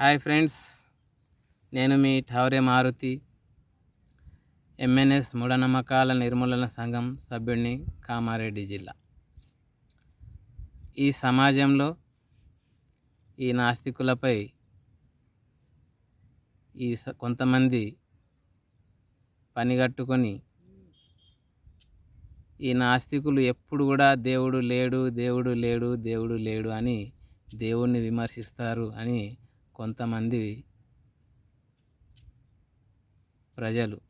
Hi friends నేను మీ ఠౌరే Maruti. MNS మూఢనమ్మకాల నిర్మూలన సంఘం సభ్యుడిని కామారెడ్డి జిల్లా. ఈ సమాజంలో ఈ నాస్తికులపై ఈ స- కొంతమంది పనిగట్టుకొని ఈ నాస్తికులు ఎప్పుడు కూడా దేవుడు లేడు దేవుడు లేడు దేవుడు లేడు అని దేవుణ్ణి విమర్శిస్తారు అని కొంతమంది ప్రజలు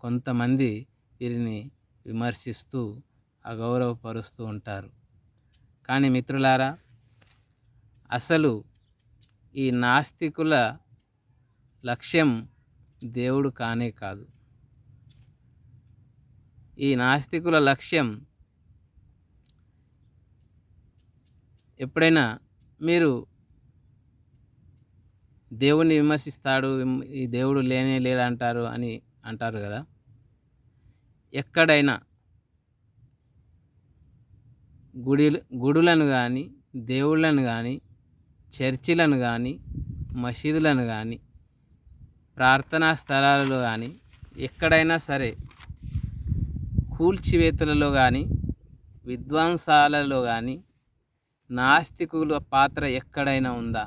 కొంతమంది వీరిని విమర్శిస్తూ అగౌరవపరుస్తూ ఉంటారు. కానీ మిత్రులారా అసలు ఈ నాస్తికుల లక్ష్యం దేవుడు కానే కాదు. ఈ నాస్తికుల లక్ష్యం ఎప్పుడైనా మీరు దేవుణ్ణి విమర్శిస్తాడు ఈ దేవుడు లేనే లేడు అంటారు అని అంటారు కదా. ఎక్కడైనా గుడి గుడులను కానీ దేవుళ్ళను కానీ చర్చిలను కానీ మసీదులను కానీ ప్రార్థనా స్థలాలలో కానీ ఎక్కడైనా సరే కూల్చివేతలలో కానీ విద్వాంసాలలో కానీ నాస్తికుల పాత్ర ఎక్కడైనా ఉందా?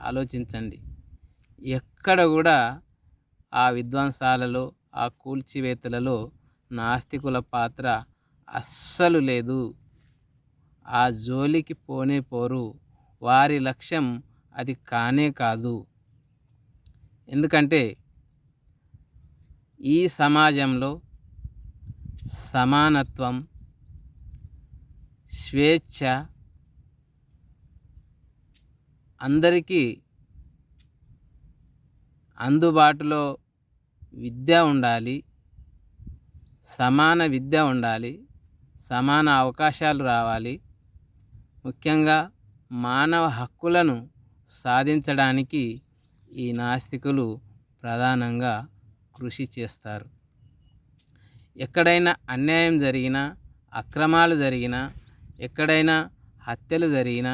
ఆలోచించండి. ఎక్కడ కూడా ఆ విద్వాంసాలలో ఆ కూల్చివేతలలో నాస్తికుల పాత్ర అస్సలు లేదు. ఆ జోలికి పోనే పోరు. వారి లక్ష్యం అది కానే కాదు. ఎందుకంటే ఈ సమాజంలో సమానత్వం స్వేచ్ఛ అందరికీ అందుబాటులో విద్య ఉండాలి సమాన విద్య ఉండాలి సమాన అవకాశాలు రావాలి. ముఖ్యంగా మానవ హక్కులను సాధించడానికి ఈ నాస్తికులు ప్రధానంగా కృషి చేస్తారు. ఎక్కడైనా అన్యాయం జరిగినా అక్రమాలు జరిగినా ఎక్కడైనా హత్యలు జరిగినా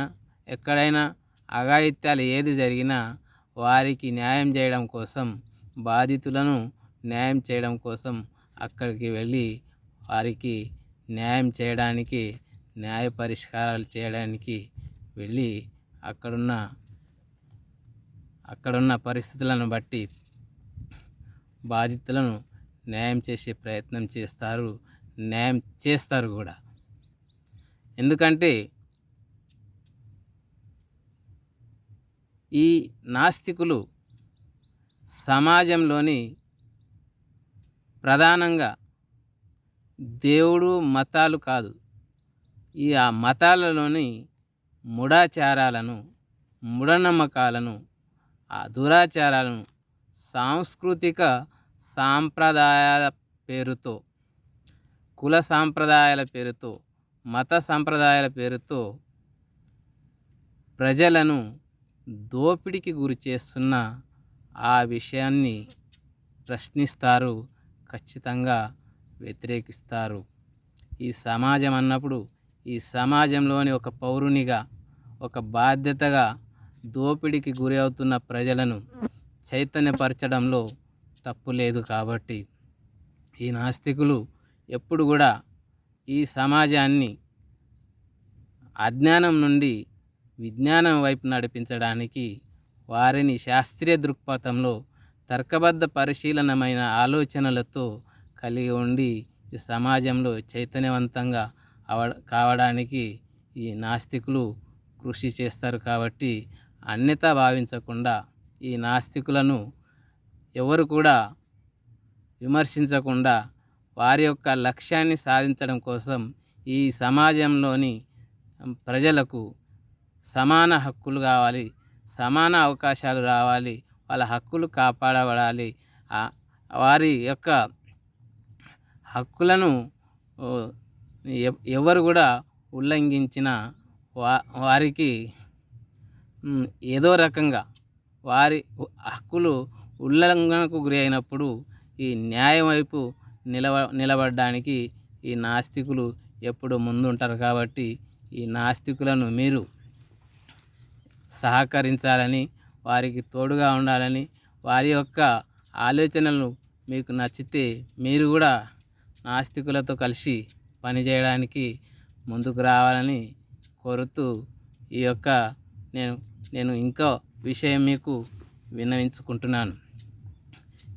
ఎక్కడైనా అఘాయిత్యాలు ఏది జరిగినా వారికి న్యాయం చేయడం కోసం బాధితులను న్యాయం చేయడం కోసం అక్కడికి వెళ్ళి వారికి న్యాయం చేయడానికి న్యాయ పరిష్కారాలు చేయడానికి వెళ్ళి అక్కడున్న అక్కడున్న పరిస్థితులను బట్టి బాధితులను న్యాయం చేసే ప్రయత్నం చేస్తారు న్యాయం చేస్తారు కూడా. ఎందుకంటే ఈ నాస్తికులు సమాజంలోని ప్రధానంగా దేవుడు మతాలు కాదు. ఈ ఆ మతాలలోని ముడాచారాలను మూఢనమ్మకాలను ఆ దురాచారాలను సాంస్కృతిక సాంప్రదాయాల పేరుతో కుల సాంప్రదాయాల పేరుతో మత సాంప్రదాయాల పేరుతో ప్రజలను దోపిడికి గురి చేస్తున్న ఆ విషయాన్ని ప్రశ్నిస్తారు ఖచ్చితంగా వ్యతిరేకిస్తారు. ఈ సమాజం అన్నప్పుడు ఈ సమాజంలోని ఒక పౌరునిగా ఒక బాధ్యతగా దోపిడికి గురి అవుతున్న ప్రజలను చైతన్యపరచడంలో తప్పు లేదు కాబట్టి ఈ నాస్తికులు ఎప్పుడు కూడా ఈ సమాజాన్ని అజ్ఞానం నుండి విజ్ఞానం వైపు నడిపించడానికి వారిని శాస్త్రీయ దృక్పథంలో తర్కబద్ధ పరిశీలనమైన ఆలోచనలతో కలిగి ఉండి ఈ సమాజంలో చైతన్యవంతంగా అవ కావడానికి ఈ నాస్తికులు కృషి చేస్తారు కాబట్టి అన్యత భావించకుండా ఈ నాస్తికులను ఎవరు కూడా విమర్శించకుండా వారి యొక్క లక్ష్యాన్ని సాధించడం కోసం ఈ సమాజంలోని ప్రజలకు సమాన హక్కులు కావాలి సమాన అవకాశాలు రావాలి వాళ్ళ హక్కులు కాపాడబడాలి. వారి యొక్క హక్కులను ఎవరు కూడా ఉల్లంఘించిన వా వారికి ఏదో రకంగా వారి హక్కులు ఉల్లంఘనకు గురి అయినప్పుడు ఈ న్యాయం వైపు నిలవ నిలబడడానికి ఈ నాస్తికులు ఎప్పుడు ముందుంటారు కాబట్టి ఈ నాస్తికులను మీరు సహకరించాలని వారికి తోడుగా ఉండాలని వారి యొక్క ఆలోచనలు మీకు నచ్చితే మీరు కూడా నాస్తికులతో కలిసి పనిచేయడానికి ముందుకు రావాలని కోరుతూ ఈ యొక్క నేను నేను ఇంకో విషయం మీకు విన్నవించుకుంటున్నాను.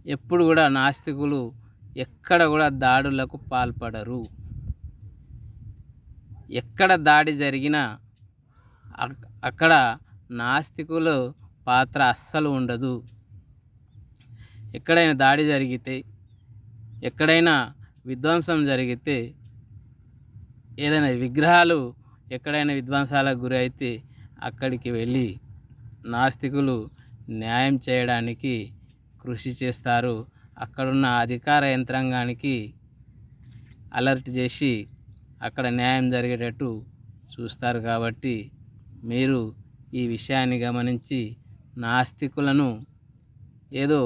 ఎప్పుడు కూడా నాస్తికులు ఎక్కడ కూడా దాడులకు పాల్పడరు. ఎక్కడ దాడి జరిగినా అక్కడ నాస్తికులు పాత్ర అస్సలు ఉండదు. ఎక్కడైనా దాడి జరిగితే ఎక్కడైనా విధ్వంసం జరిగితే ఏదైనా విగ్రహాలు ఎక్కడైనా విధ్వంసాలకు గురి అయితే అక్కడికి వెళ్ళి నాస్తికులు న్యాయం చేయడానికి కృషి చేస్తారు. అక్కడున్న అధికార యంత్రాంగానికి అలర్ట్ చేసి అక్కడ న్యాయం జరిగేటట్టు చూస్తారు. కాబట్టి మీరు ఈ విషయాన్ని గమనించి నాస్తికులను ఏదో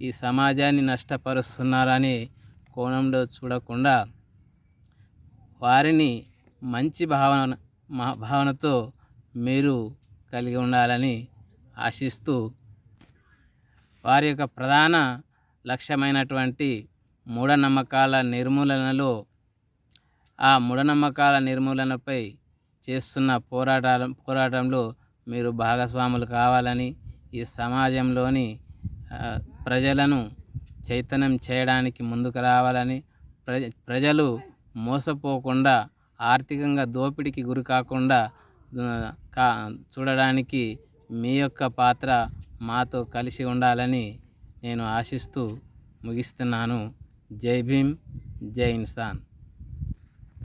ఈ సమాజాన్ని నష్టపరుస్తున్నారని కోణంలో చూడకుండా వారిని మంచి భావన భావనతో మీరు కలిగి ఉండాలని ఆశిస్తూ వారి యొక్క ప్రధాన లక్ష్యమైనటువంటి మూఢనమ్మకాల నిర్మూలనలో ఆ మూఢనమ్మకాల నిర్మూలనపై చేస్తున్న పోరాటాల పోరాటంలో మీరు భాగస్వాములు కావాలని ఈ సమాజంలోని ప్రజలను చైతన్యం చేయడానికి ముందుకు రావాలని ప్రజ ప్రజలు మోసపోకుండా ఆర్థికంగా దోపిడీకి గురి కాకుండా కా చూడడానికి మీ యొక్క పాత్ర మాతో కలిసి ఉండాలని నేను ఆశిస్తూ ముగిస్తున్నాను. జై భీమ్ జై ఇన్సాన్.